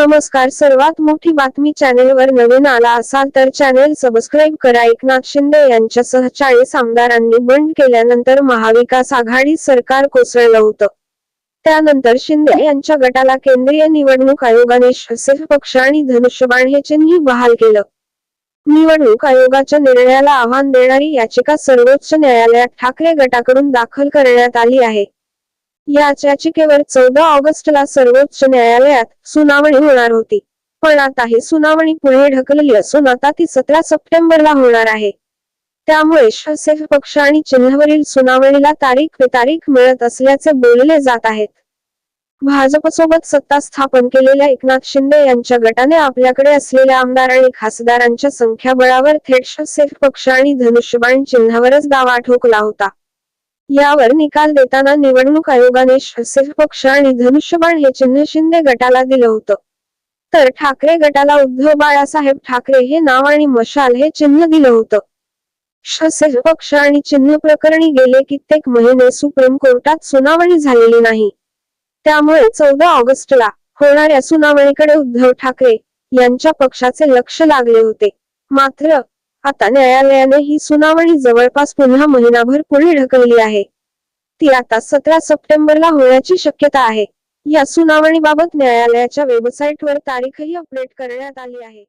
नमस्कार. सर्वात मोठी बातमी चॅनेलवर नवीन आला असाल तर चॅनेल सबस्क्राईब करा. एकनाथ शिंदे यांच्यासह चाळीस आमदारांनी बंड केल्यानंतर महाविकास आघाडी सरकार कोसळलं होतं. त्यानंतर शिंदे यांच्या गटाला केंद्रीय निवडणूक आयोगाने शिवसेना पक्ष आणि धनुष्यबाण हे चिन्ही बहाल केलं. निवडणूक आयोगाच्या निर्णयाला आव्हान देणारी याचिका सर्वोच्च न्यायालयात ठाकरे गटाकडून दाखल करण्यात आली आहे. या याचिकेवर चौदा ऑगस्टला सर्वोच्च न्यायालयात सुनावणी होणार होती. पण आता ही सुनावणी पुढे ढकलली असून आता ती सतरा सप्टेंबरला होणार आहे. त्यामुळे शसेफ पक्ष आणि चिन्हावरील सुनावणीला तारीख पे तारीख मिळत असल्याचे बोलले जात आहेत. भाजपसोबत सत्ता स्थापन केलेल्या एकनाथ शिंदे यांच्या गटाने आपल्याकडे असलेल्या आमदार आणि खासदारांच्या संख्याबळावर थेट शसेफ पक्ष आणि धनुष्यबाण चिन्हावरच दावा ठोकला होता. यावर निकाल देताना निवडणूक आयोगाने शिवसेना पक्ष आणि धनुष्यबाण हे चिन्ह शिंदे गटाला दिलं होतं. तर ठाकरे गटाला उद्धव बाळासाहेब ठाकरे हे नाव आणि मशाल हे चिन्ह दिलं होतं. शिवसेना पक्ष आणि चिन्ह प्रकरणी गेले कित्येक महिने सुप्रीम कोर्टात सुनावणी झालेली नाही. त्यामुळे चौदा ऑगस्टला होणाऱ्या सुनावणीकडे उद्धव ठाकरे यांच्या पक्षाचे लक्ष लागले होते. मात्र आता न्यायालयाने ही सुनावणी जवळपास पुन्हा महिनाभर पुढे ढकलली आहे. ती आता सतरा सप्टेंबरला होण्याची शक्यता आहे. या सुनावणीबाबत न्यायालयाच्या वेबसाईटवर तारीखही अपडेट करण्यात आली आहे.